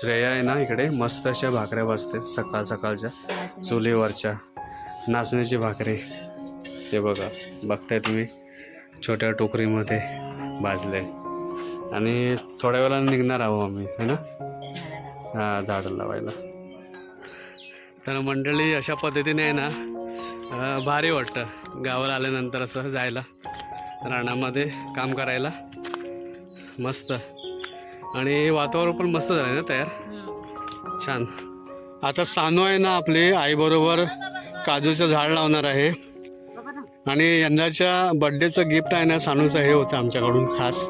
श्रेया आहे ना इकडे मस्त अशा भाकऱ्या बसते सकाळ सकाळच्या. चुलीवरच्या. नाचण्याची भाकरी. ते बघा बघताय तुम्ही छोट्या टोकरीमध्ये भाजले आणि थोड्या वेळानं निघणार आहो आम्ही है ना? हां झाडं लावायला. तर मंडळी अशा पद्धतीने आहे ना भारी वाटतं गावाला आल्यानंतर असं जायला रानामध्ये काम करायला. मस्त. आणि वातावरण पण मस्त झालं ना तयार. छान. आता सानू आहे ना आपली आईबरोबर काजूचं झाड लावणार आहे. आणि यंदाच्या बड्डेचं गिफ्ट आहे ना सानूचं हे होतं आमच्याकडून खास.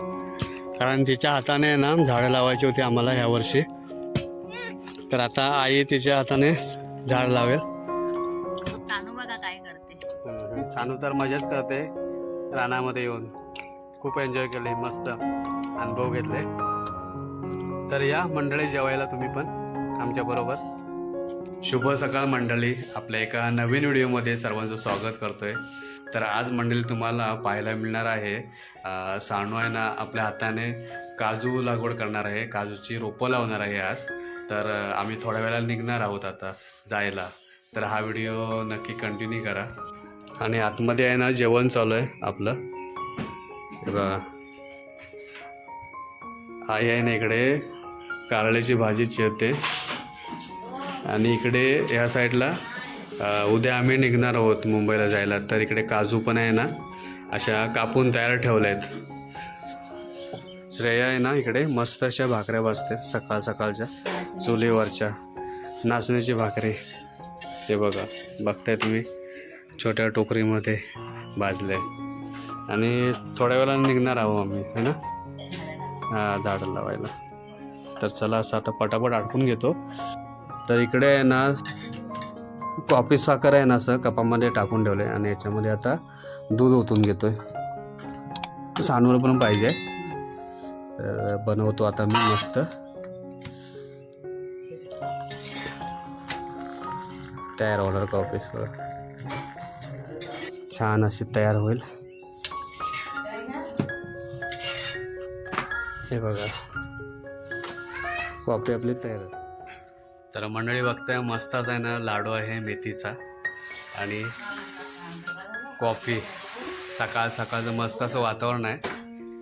कारण तिच्या हाताने ना झाडं लावायची होती आम्हाला ह्यावर्षी तर आता आई तिच्या हाताने झाड लावेल. सानू बघा काय करते. सानू तर मजाच करते. रानामध्ये येऊन खूप एन्जॉय केले मस्त अनुभव घेतले. तर या मंडळी जेवायला तुम्ही पण आमच्याबरोबर शुभ सकाळ मंडळी. आपल्या एका नवीन व्हिडिओमध्ये सर्वांचं स्वागत करतोय. तर आज मंडळी तुम्हाला पाहायला मिळणार आहे साणू आहे ना आपल्या हाताने काजू लागवड करणार आहे. काजूची रोपं लावणार आहे आज. तर आम्ही थोड्या वेळाला निघणार आहोत आता जायला. तर हा व्हिडिओ नक्की कंटिन्यू करा. आणि आतमध्ये आहे ना जेवण चालू आहे आपलं. आई आहे ना इकडे कारळ्याची भाजी चिरते. आणि इकडे ह्या साईडला उद्या आम्ही निघणार आहोत मुंबईला जायला. तर इकडे काजू पण आहे ना अशा कापून तयार ठेवल्या आहेत श्रेया आहे ना इकडे मस्त अशा भाकऱ्या बसते सकाळ सकाळच्या चुलीवरच्या. नाचण्याची भाकरी. ते बघा बघताय तुम्ही छोट्या टोकरीमध्ये भाजले. आणि थोड्या वेळानं निघणार आहो आम्ही है ना? हां झाडं लावायला. तर चला असं आता पटापट आटकून घेतो. तर इकडे आहे ना कॉफी साखर आहे ना असं कपामध्ये टाकून ठेवलं आहे आणि याच्यामध्ये आता दूध ओतून घेतो आहे सानूला पण पाहिजे. तर बनवतो आता मी मस्त. तयार होणार कॉफी. छान अशी तयार होईल. हे बघा. कॉफी आपली तयार. तर मंडळी बघताय मस्तच आहे ना लाडू आहे मेथीचा. आणि कॉफी. सकाळ सकाळचं मस्त असं वातावरण आहे.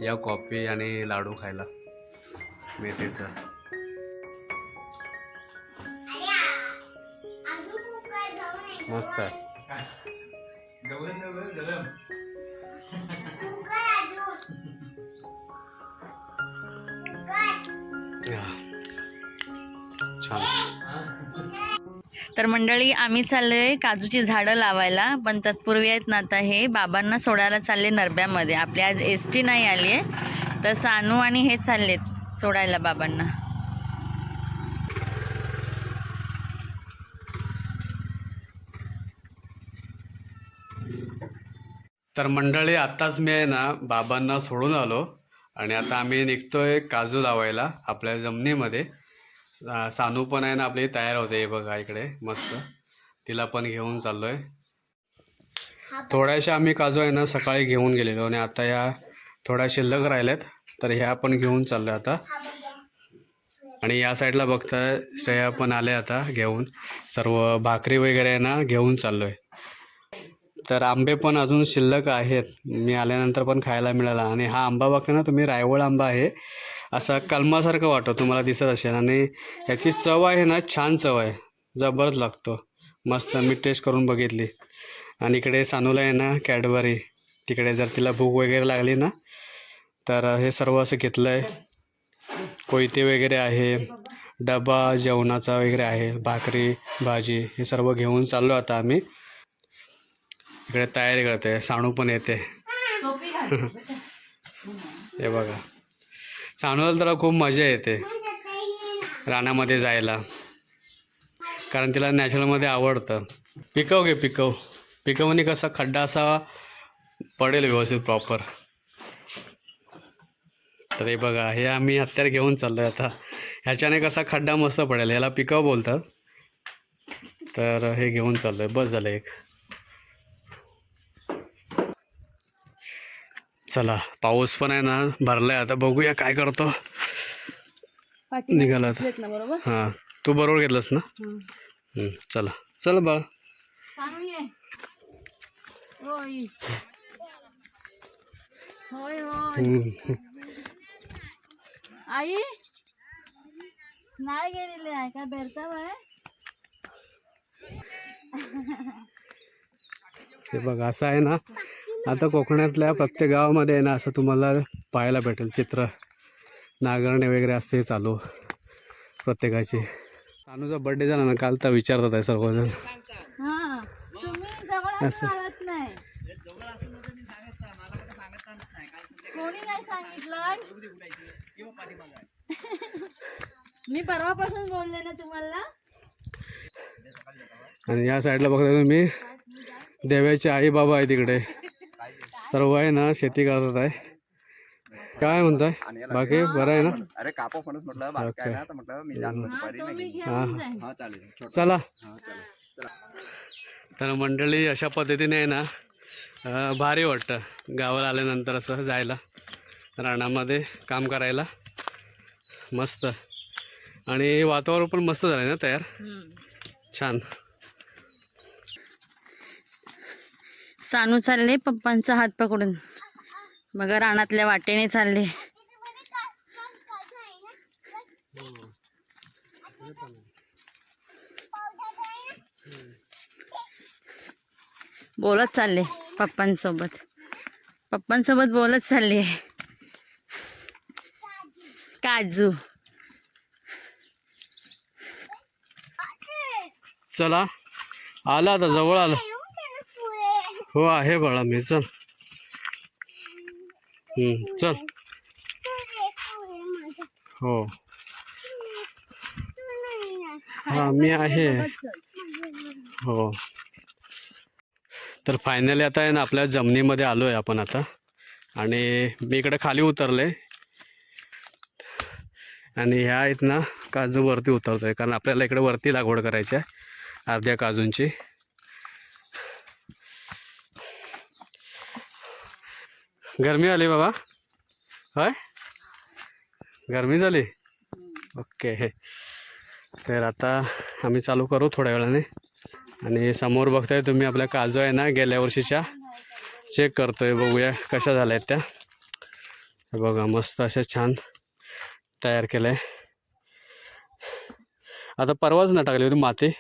या कॉफी आणि लाडू खायला. मेथीचा. मस्त आहे. या. छान. तर मंडळी आम्ही चाललोय काजूची झाडं लावायला. पण तत्पूर्वी आहेत ना आता हे बाबांना सोडायला चालले नरब्यामध्ये. आपली आज एस टी नाही आली आहे तर सानू आणि हे चाललेत सोडायला बाबांना. तर मंडळी आत्ताच मी आहे ना बाबांना सोडून आलो. आणि आता आम्ही निघतोय काजू लावायला आपल्या जमिनीमध्ये. सानू पण आहे ना आपली तयार होते बघा इकडे मस्त. तिला पण घेऊन चाललोय. थोड्याशा आम्ही काजू आहे ना सकाळी घेऊन गेलेलो आणि आता या थोड्या शिल्लक राहिल्यात तर ह्या पण घेऊन चाललोय आता. आणि या साईडला बघताय श्रेया पण आले आता घेऊन. सर्व भाकरी वगैरे आहे ना घेऊन चाललोय. तर आंबे पण अजून शिल्लक आहेत. मी आल्यानंतर पण खायला मिळाला. आणि हा आंबा बघता ना तुम्ही रायवळ आंबा आहे. असा कलमासारखं वाटतो तुम्हाला दिसत असेल. आणि याची चव आहे ना छान चव आहे. जबरच लागतो. मस्त मी टेस्ट करून बघितली. आणि इकडे सानूला आहे ना कॅडबरी तिकडे जर तिला भूक वगैरे लागली ना तर हे सर्व असं घेतलं आहे कोयते वगैरे आहे डबा जेवणाचा वगैरे आहे भाकरी भाजी हे सर्व घेऊन चाललो आता आम्ही. इकडे तयारी करते साणू पण येते. हे बघा. सानूला तर खूप मजा येते रानामध्ये जायला. कारण तिला नॅचरलमध्ये आवडतं. पिकव घे पिकव. पिकवणी कसा खड्डा असा पडेल व्यवस्थित प्रॉपर तर हे बघा हे आम्ही हत्यार घेऊन चाललो आहे आता. ह्याच्याने कसा खड्डा मस्त पडेल ह्याला पिकव बोलतात. तर हे घेऊन चाललो आहे बस झालं एक. चला पाऊस पण आहे ना भरलाय. आता बघूया काय करतो. निघाला हां तू बरोबर घेतलंस ना? चला. चला बाळा. होय. होय. आई? नाही गेलेली आहे का? बेरता बाय हे बघ असं आहे ना आता कोकणातल्या प्रत्येक गावामध्ये आहे ना असं तुम्हाला पाहायला भेटेल. चित्र नागरणे वगैरे असते चालू. प्रत्येकाची. सानूचा बड्डे झाला ना काल तर विचारतात आहे सर्वजण. हा असं. मी परवापासून बोलले ना तुम्हाला. आणि या साईडला बघता तुम्ही देव्याचे आई बाबा आहे तिकडे सर्व आहे ना शेती करतात आहे. काय म्हणताय? बाकी बरं आहे ना? अरे कापा फणस म्हटलं बारका आहे ना तर म्हटलं मी जाण दुपारी तो मी नाही घेऊन. जाईन हा चालेल. छोटा. चला. हा तर मंडळी अशा पद्धतीने आहे ना भारी वाटतं. गावाला आल्यानंतर असं जायला रानामध्ये काम करायला. मस्त. आणि वातावरण पण मस्त झालं ना तयार? छान. सानू चालले पप्पांचा हात पकडून. बघा रानातल्या वाटेने चालले. बोलत चालले पप्पांसोबत. पप्पांसोबत बोलत चालले. काजू. चला. आला आता जवळ आलं. हो आहे बाळा मी चल. चल. हो. हा मी आहे. हो. तर फायनली आता आहे ना आपल्या जमिनीमध्ये आलो आहे आपण आता. आणि मी इकडे खाली उतरले. आणि ह्या आहेत ना काजू वरती उतरतोय. कारण आपल्याला इकडे वरती लागवड करायची आहे अर्ध्या काजूंची. गरमी आली बाबा. होय? गरमी झाली? ओके. तर आता आम्ही चालू करू थोड्या वेळाने. आणि समोर बघताय तुम्ही आपल्या काजू आहे ना गेल्या वर्षीच्या. चेक करतोय बघूया कशा झाल्या आहेत त्या बघा मस्त अशा छान तयार केलं आहे आता परवाच ना टाकली होती माती.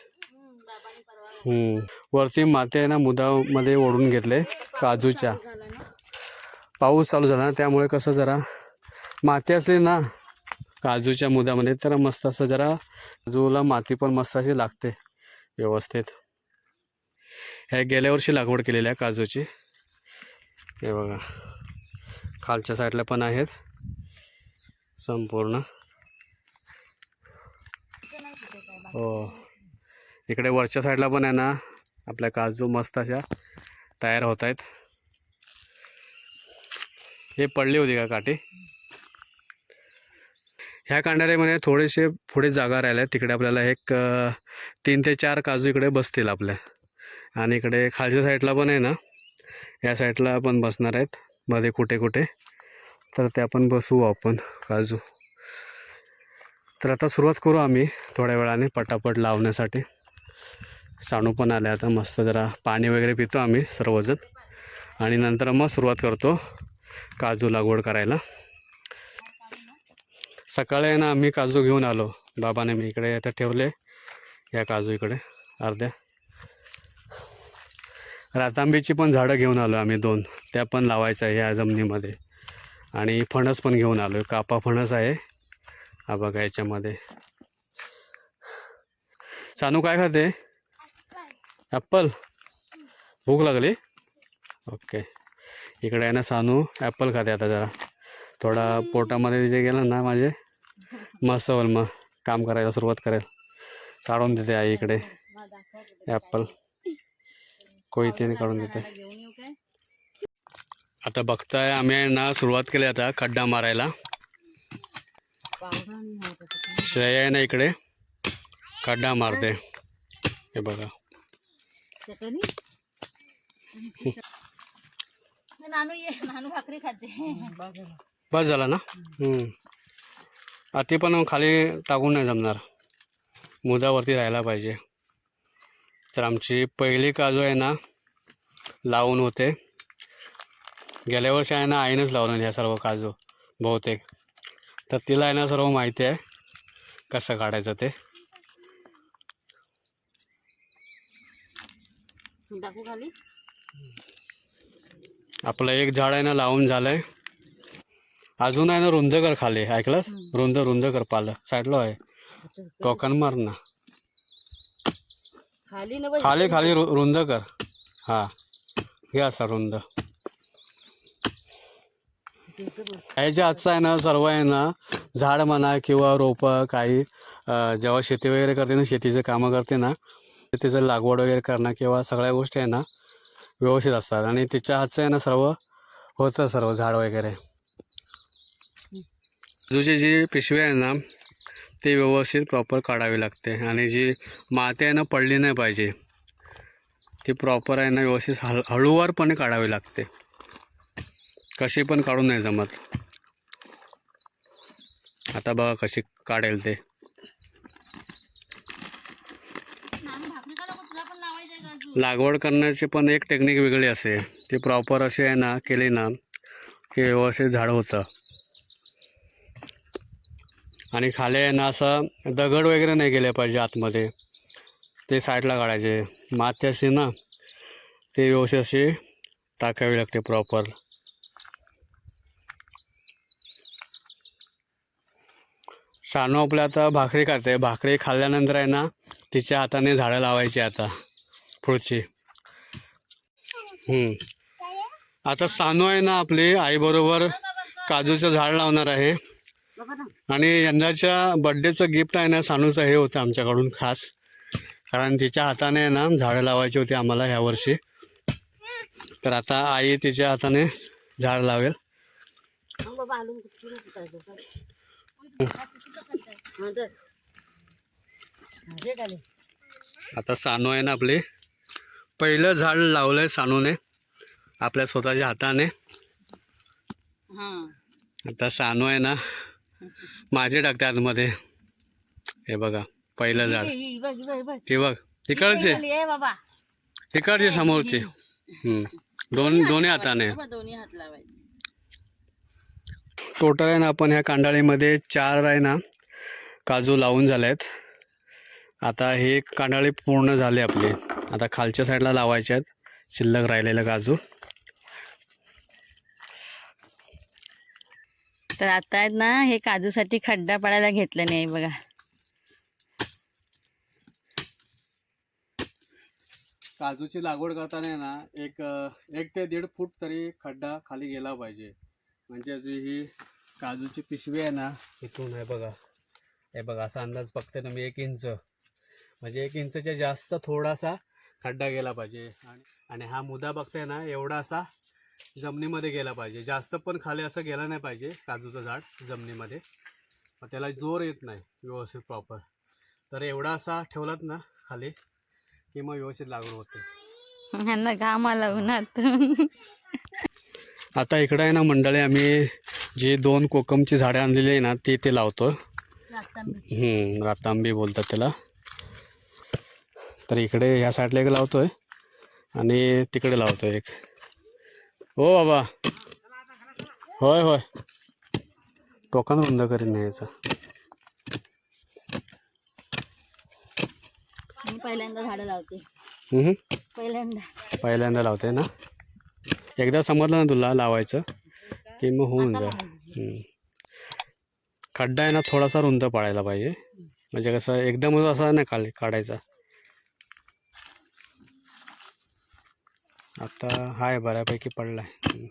वरती माती आहे ना मुदामध्ये ओढून घेतले काजूच्या. पाऊस चालू झाला ना त्यामुळे कसं जरा माती असली ना काजूच्या मुद्यामध्ये तर मस्त असं जरा काजूला माती पण मस्त अशी लागते व्यवस्थित. हे गेल्या वर्षी लागवड केलेली आहे काजूची. हे बघा खालच्या साईडला पण आहेत. संपूर्ण. हो. इकडे वरच्या साईडला पण आहे ना आपल्या काजू मस्त अशा तयार होत आहेत. हे पडली होती का काठी ह्या कांडाऱ्यामध्ये थोडेसे पुढे जागा राहिल्या. आहेत. तिकडे आपल्याला एक तीन ते चार काजू इकडे बसतील आपल्या. आणि इकडे खालच्या साईडला पण आहे ना या साईडला पण बसणार आहेत. मध्ये कुठे कुठे. तर ते आपण बसवू आपण काजू. तर आता सुरुवात करू आम्ही थोड्या वेळाने पटापट लावण्यासाठी. साणू पण आले आता मस्त जरा पाणी वगैरे पितो आम्ही सर्वजण. आणि नंतर मग सुरुवात करतो. काजू लागवड करायला. सकाळी आहे ना आम्ही काजू घेऊन आलो. बाबाने मी इकडे आता ठेवले या काजू इकडे अर्ध्या. रातांबीची पण झाडं घेऊन आलो आम्ही दोन त्या पण लावायचं आहे या जमिनीमध्ये. आणि फणस पण घेऊन आलो कापा फणस आहे. हा बघा याच्यामध्ये. सानू काय खाते? ॲप्पल भूक लागली? ओके. इकडे आहे ना सानू ॲपल खाते आता जरा. थोडा पोटामध्ये जे गेलं ना माझे. मस्त होईल मग. काम करायला सुरुवात करेल. काढून देते आई इकडे. ॲप्पल कोयतीने काढून देते. आता बघताय आम्ही ना सुरुवात केली आता खड्डा मारायला. श्रेया आहे ना इकडे. खड्डा मारते. हे बघा. नानू ये नानू भाकरी खाते. बस झाला ना? हम्म. पण खाली टाकून नाही जमणार. मुदावरती राहायला पाहिजे. तर आमची पहिली काजू आहे ना लावून होते. गेल्या वर्षी आहे ना आईनंच लावलं ह्या सर्व काजू बहुतेक. तर तिला आहे ना सर्व माहिती आहे कसं काढायचं ते. टाकू खाली. आपलं एक झाड आहे ना लावून झालंय. अजून आहे ना रुंद कर खाली ऐकलं रुंद रुंद कर पालं. साईडला आहे कोकण मार ना. खाली खाली खाली रु- रुंद कर हा. हे असा रुंद. ह्याच्या आजचं आहे ना सर्व आहे ना झाड म्हणा किंवा रोपं काही जेव्हा शेती वगैरे करते ना शेतीचं कामं करते ना तर तिचं लागवड वगैरे करणं किंवा सगळ्या गोष्टी आहे ना व्यवस्थित असतात. आणि तिच्या हातचं आहे ना सर्व होतं सर्व झाड वगैरे. तुझी जी पिशवी आहे ना ती व्यवस्थित प्रॉपर काढावी लागते. आणि जी माती आहे ना पडली नाही पाहिजे. ती प्रॉपर आहे ना व्यवस्थित हळ हळूवारपणे काढावी लागते. कशी पण काढून नाही जमत. आता बघा कशी काढेल ते. लागवड करण्याची पण एक टेक्निक वेगळी असते. ती प्रॉपर अशी आहे ना केली ना की व्यवस्थित झाड होतं. आणि खाली आहे ना असं दगड वगैरे नाही गेले पाहिजे आतमध्ये. ते साईडला काढायचे. माती अशी ना ते व्यवस्थित अशी टाकावी लागते प्रॉपर सानू आपल्या आता भाकरी करते. भाकरी खाल्ल्यानंतर आहे ना तिच्या हाताने झाडं लावायची आता. फळचे. आता सानू आहे ना आपली आईबरोबर काजूचं झाड लावणार आहे. आणि यंदाच्या बड्डेचं गिफ्ट आहे ना सानूचं हे होतं आमच्याकडून खास. कारण तिच्या हाताने आहे ना झाडं लावायची होती आम्हाला ह्या वर्षी. तर आता आई तिच्या हाताने झाड लावेल. आता सानू आहे ना आपली पहिलं झाड लावलं आहे सानूने आपल्या स्वतःच्या हाताने. आता सानू आहे ना माझे टाकते आतमध्ये हे बघा पहिलं झाड. ते बघ इकडचे. इकडचे समोरचे. दोन दोन्ही हाताने. दोन्ही हात लावायचे. टोटल आहे ना आपण ह्या कांडाळीमध्ये चार आहे ना काजू लावून झाले आहेत आता हे कांडाळी पूर्ण झाले आपली. आता खालच्या साईडला लावायचे आहेत. शिल्लक राहिलेलं काजू. तर आता आहेत ना हे काजूसाठी खड्डा पाडायला घेतलं नाही बघा. काजूची लागवड करताना ना एक एक ते दीड फूट तरी खड्डा खाली गेला पाहिजे. म्हणजे जी ही काजूची पिशवी आहे ना इथून आहे बघा. हे बघा असा अंदाज बघताय तुम्ही एक इंच. म्हणजे एक इंचच्या जास्त थोडासा खड्डा गेला पाहिजे. आणि आणि हा मुदा बघताय ना एवढा असा जमिनीमध्ये गेला पाहिजे. जास्त पण खाली असं गेला नाही पाहिजे काजूचं झाड जमिनीमध्ये. मग त्याला जोर येत नाही व्यवस्थित प्रॉपर तर एवढा असा ठेवलात ना खाली की मग व्यवस्थित लागवड होते. ह्यांना घाम आला आता इकडं आहे ना मंडळी आम्ही जी दोन कोकमची झाडं आणलेली आहे ना ती ते लावतो हम्म, रातांबी बोलतात त्याला. तर इकडे ह्या साईडला एक लावतोय आणि तिकडे लावतोय एक. हो बाबा. होय होय. टोकान रुंद करीन नाही याचा. पहिल्यांदा झाडं लावते. पहिल्यांदा. पहिल्यांदा लावते ना? एकदा समजलं ना तुला लावायचं? की मग होऊन जा. खड्डा आहे ना थोडासा रुंद पाडायला पाहिजे. म्हणजे कसं एकदमच असा नाही खाली काढायचा. आता हाय बऱ्यापैकी पडला आहे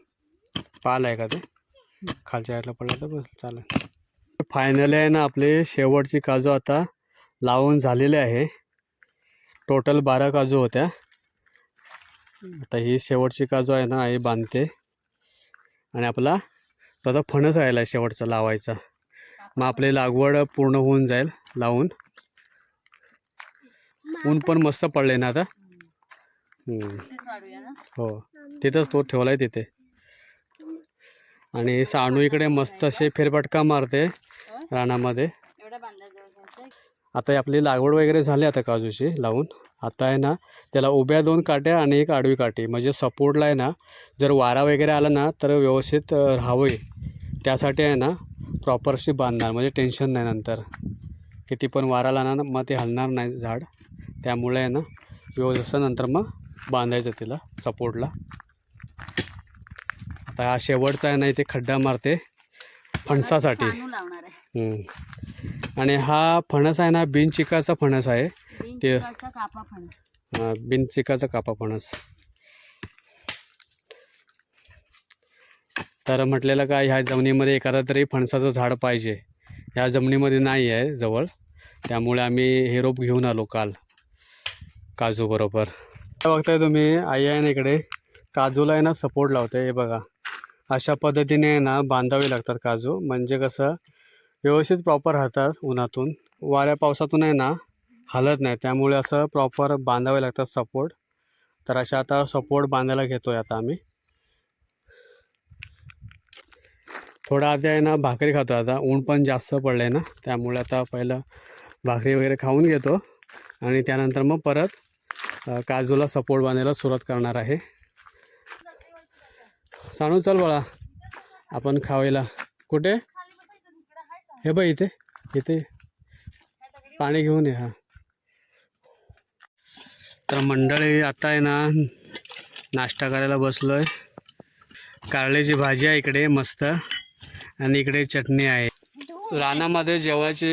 पाल आहे का ते? खालच्या साईडला पडला तर बस चालेल. फायनली आहे ना आपले शेवटची काजू आता लावून झालेले आहे. टोटल बारा काजू होत्या. आता ही शेवटची काजू आहे ना आई बांधते. आणि आपला तो आता फणस राहिला आहे शेवटचा लावायचा. मग आपली लागवड पूर्ण होऊन जाईल लावून. ऊन पण मस्त पडले ना आता. हो. तिथंच तो ठेवला आहे तिथे. आणि सानू इकडे मस्त असे फेरफटका मारते रानामध्ये. आता ही आपली लागवड वगैरे झाली आता काजूची लावून. आता आहे ना त्याला उभ्या दोन काट्या आणि एक आडवी काठी. म्हणजे सपोर्टला आहे ना जर वारा वगैरे आला ना तर व्यवस्थित राहावे त्यासाठी आहे ना प्रॉपरशी बांधणार. म्हणजे टेन्शन नाही नंतर. किती पण वारा ना मग ते हलणार नाही झाड. त्यामुळे आहे ना व्यवस्थित नंतर मग बांधायचं तिला सपोर्टला आता हा शेवटचा आहे ना इथे खड्डा मारते फणसासाठी. आणि हा फणस आहे ना बिनचिकाचा फणस आहे. ते- बिनचिकाचा कापा फणस. तर म्हटलेलं का ह्या जमिनीमध्ये एखादा तरी फणसाचं झाड पाहिजे. ह्या जमिनीमध्ये नाही आहे जवळ. त्यामुळे आम्ही हे रोप घेऊन आलो काल. काजू बरोबर बघताय तुम्ही? आई आहे ना इकडे. काजूला आहे ना सपोर्ट लावते हे बघा. अशा पद्धतीने आहे ना बांधावे लागतात काजू. म्हणजे कसं व्यवस्थित प्रॉपर राहतात उन्हातून. वाऱ्या पावसातून आहे ना हलत नाही. त्यामुळे असं प्रॉपर बांधावे लागतात सपोर्ट तर अशा आता सपोर्ट बांधायला घेतो आहे आता आम्ही. थोडा आधी आहे ना भाकरी खातो आता. ऊन पण जास्त पडलं आहे ना. त्यामुळे आता पहिलं भाकरी वगैरे खाऊन घेतो. आणि त्यानंतर मग परत काजूला सपोर्ट बांधायला सुरुवात करणार आहे. सांगू चल बाळा. आपण खावायला. कुठे? हे बघ इथे. इथे. पाणी घेऊन ये हा. तर मंडळी आता आहे ना नाश्ता करायला बसलो आहे कारल्याची भाजी आहे इकडे मस्त. आणि इकडे चटणी आहे. रानामध्ये जेवायची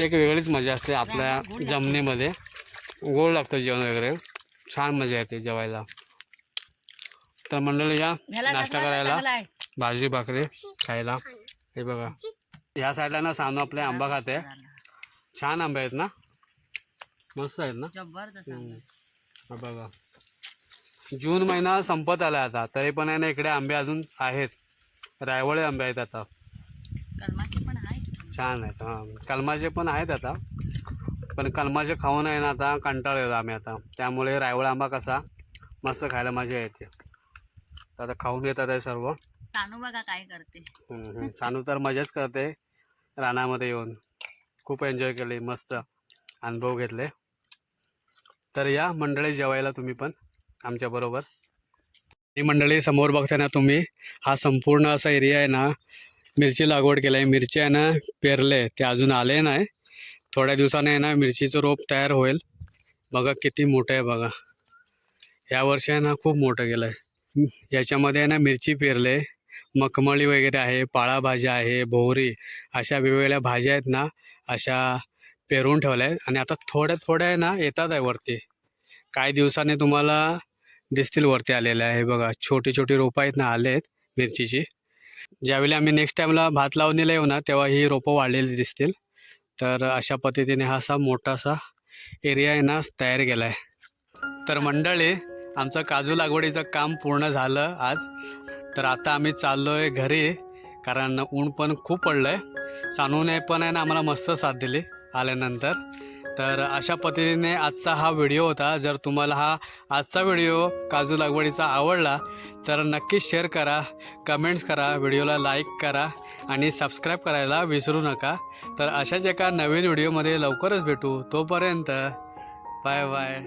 एक वेगळीच मजा असते आपल्या जमिनीमध्ये. गोड लागतं जेवण वगैरे. छान मजा येते जेवायला. तर मंडळी या नाश्ता करायला. भाजी भाकरी खायला. हे बघा. ह्या साईडला ना सानू आपले आंबा खाते. छान आंबे आहेत ना? मस्त आहेत ना? बघा. जून महिना संपत आला आता. तरी पण आहे ना इकडे आंबे अजून आहेत. रायवळे आंबे आहेत आता. छान आहेत हां. कलमाचे पण आहेत आता. पण कलमाचे खाऊन आहे ना आता कंटाळ येतो आम्ही आता. त्यामुळे रायवळ आंबा कसा मस्त खायला मजा येते. तर आता खाऊन घेतात आहे सर्व. सानू बघा काय करते. सानू तर मजाच करते रानामध्ये येऊन. खूप एन्जॉय केले मस्त अनुभव घेतले. तर या मंडळी जेवायला तुम्ही पण आमच्याबरोबर ही मंडळी समोर बघताय ना तुम्ही हा संपूर्ण असा एरिया आहे ना मिरची लागवड केला आहे. मिरची आहे ना पेरले. ते अजून आले नाही. थोड्या दिवसाने आहे ना मिरचीचं रोप तयार होईल. बघा किती मोठं आहे बघा. या वर्षी आहे ना खूप मोठं केलं आहे याच्यामध्ये आहे ना मिरची पेरले. मखमळी वगैरे आहे पाळाभाज्या आहे भोवरी अशा वेगवेगळ्या भाज्या आहेत ना अशा पेरून ठेवल्या आहेत आणि आता थोड्या थोड्या आहे ना येतात आहे वरती. काही दिवसाने तुम्हाला दिसतील वरती आलेल्या आहे. बघा छोटी छोटी रोपं आहेत ना आले आहेत मिरचीची. ज्यावेळी आम्ही नेक्स्ट टाईमला भात लावणीला येऊ ना तेव्हा ही रोपं वाढलेली दिसतील. तर अशा पद्धतीने हा असा मोठासा एरिया आहे ना तयार केला आहे तर मंडळी आमचं काजू लागवडीचं काम पूर्ण झालं आज. तर आता आम्ही चाललो आहे घरी कारण ऊन पण खूप पडलं आहे सानूने पण आहे ना आम्हाला मस्त साथ दिली आल्यानंतर. तर अशा पद्धतीने आजचा हा व्हिडिओ होता. जर तुम्हाला हा आजचा व्हिडिओ काजू लागवडीचा आवडला तर नक्कीच शेअर करा कमेंट्स करा व्हिडिओला लाईक करा आणि सबस्क्राईब करायला विसरू नका. तर अशाच एका नवीन व्हिडिओमध्ये लवकरच भेटू. तोपर्यंत बाय बाय